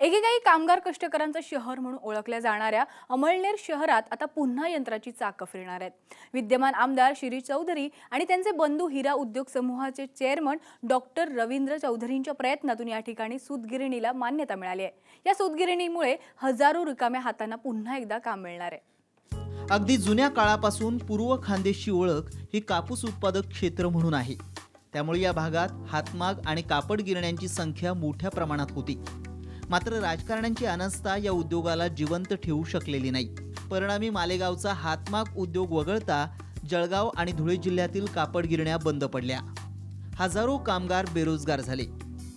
एकेकाळी कामगार कष्टकऱ्यांचं शहर म्हणून ओळखल्या जाणाऱ्या अमळनेर शहरात आता पुन्हा यंत्राची चाकं फिरणार आहेत. विद्यमान आमदार शिरी चौधरी आणि त्यांचे बंधू हिरा उद्योग समूहाचे चेअरमन डॉक्टर रवींद्र चौधरींच्या प्रयत्नातून या ठिकाणी सूतगिरणीला मान्यता मिळाली आहे. या सूतगिरणीमुळे हजारो रिकाम्या हातांना पुन्हा एकदा काम मिळणार आहे. अगदी जुन्या काळापासून पूर्व खानदेशची ओळख ही कापूस उत्पादक क्षेत्र म्हणून आहे. त्यामुळे या भागात हातमाग आणि कापड गिरण्यांची संख्या मोठ्या प्रमाणात होती. मात्र राजकारण्यांची अनास्था या उद्योगाला जिवंत ठेवू शकलेली नाही. परिणामी मालेगावचा हातमाग उद्योग वगळता जळगाव आणि धुळे जिल्ह्यातील कापड गिरण्या बंद पडल्या. हजारो कामगार बेरोजगार झाले.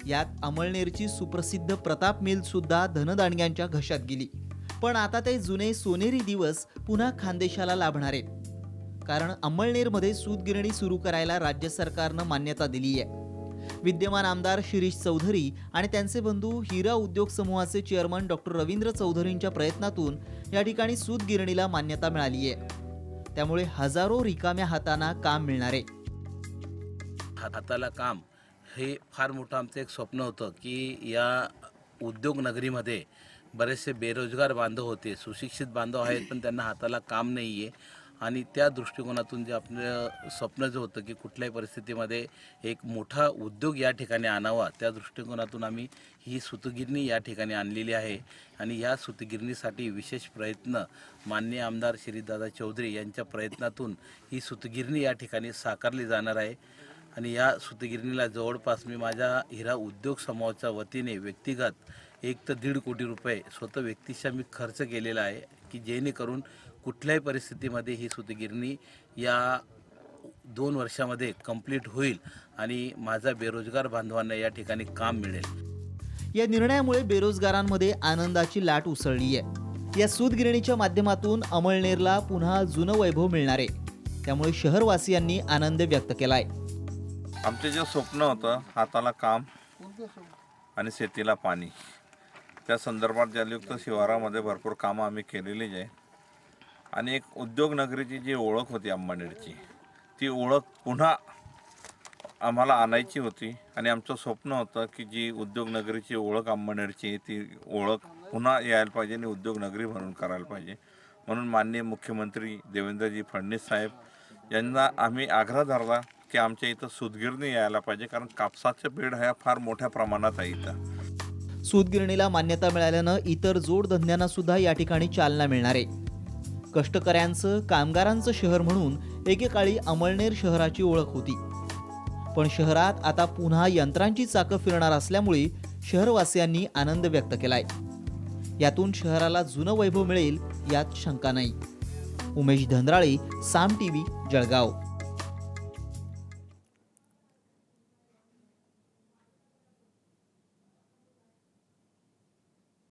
यात अमळनेरची सुप्रसिद्ध प्रताप मिल सुद्धा धनदांडग्यांच्या घशात गेली. पण आता ते जुने सोनेरी दिवस पुन्हा खानदेशाला लाभणार. आहेत कारण अंमळनेरमध्ये सूतगिरणी सुरू करायला राज्य सरकारनं मान्यता दिली आहे विद्यमान आमदार शिरीष चौधरी आणि त्यांचे बंधू हिरा उद्योग समूहाचे चेअरमन डॉक्टर रवींद्र चौधरींच्या प्रयत्नातून या ठिकाणी सूतगिरणीला मान्यता मिळाली आहे. त्यामुळे हजारो रिकाम्या हातांना काम मिळणार आहे. हाताला काम हे फार मोठं आमचं एक स्वप्न होतं की या उद्योग नगरीमध्ये बरेचसे बेरोजगार बांधव होते सुशिक्षित बांधव आहेत पण त्यांना हाताला काम नाही आहे आणि त्या दृष्टिकोनातून जे आपलं स्वप्न जे होतं की कुठल्याही परिस्थितीमध्ये एक मोठा उद्योग या ठिकाणी आणावा त्या दृष्टिकोनातून आम्ही ही सुतगिरणी या ठिकाणी आणलेली आहे. आणि या सुतगिरणीसाठी विशेष प्रयत्न माननीय आमदार श्रीदादा चौधरी यांच्या प्रयत्नातून ही सुतगिरणी या ठिकाणी साकारली जाणार आहे. आणि या सुतगिरणीला जवळपास मी माझ्या हिरा उद्योग समूहाच्या वतीने व्यक्तिगत एक तर दीड कोटी रुपये स्वतः व्यक्तिशा मी खर्च केलेला आहे की जेणेकरून कुठल्याही परिस्थितीमध्ये ही सुतगिरणी या दोन वर्षामध्ये कंप्लीट होईल आणि माझा बेरोजगार बांधवांना या ठिकाणी काम मिळेल. या निर्णयामुळे बेरोजगारांमध्ये आनंदाची लाट उसळली आहे. या सूतगिरणीच्या माध्यमातून अमळनेरला पुन्हा जुनं वैभव मिळणार आहे. त्यामुळे शहरवासियांनी आनंद व्यक्त केला आहे आमचे जे स्वप्न होतं हाताला काम आणि शेतीला पाणी. त्या संदर्भात जलयुक्त शिवारामध्ये भरपूर कामं आम्ही केलेलीच आहे आणि एक उद्योग नगरीची जी ओळख होती अंबानेरची ती ओळख पुन्हा आम्हाला आणायची होती. आणि आमचं स्वप्न होतं की जी उद्योग नगरीची ओळख अंबानेरची ती ओळख पुन्हा यायला पाहिजे आणि उद्योग नगरी म्हणून करायला पाहिजे. म्हणून माननीय मुख्यमंत्री देवेंद्रजी फडणवीस साहेब यांना आम्ही आग्रह धरला की आमच्या इथं सुतगिरणी यायला पाहिजे कारण कापसाचं पेड ह्या फार मोठ्या प्रमाणात आहे इथं. सूतगिरणीला मान्यता मिळाल्यानं इतर जोडधंद्यांना सुद्धा या ठिकाणी चालना मिळणार आहे. कष्टकऱ्यांचं कामगारांचं शहर म्हणून एकेकाळी अमळनेर शहराची ओळख होती. पण शहरात आता पुन्हा यंत्रांची चाकं फिरणार असल्यामुळे शहरवासियांनी आनंद व्यक्त केलाय. यातून शहराला जुनं वैभव मिळेल यात शंका नाही. उमेश धंद्राळे साम टीव्ही जळगाव.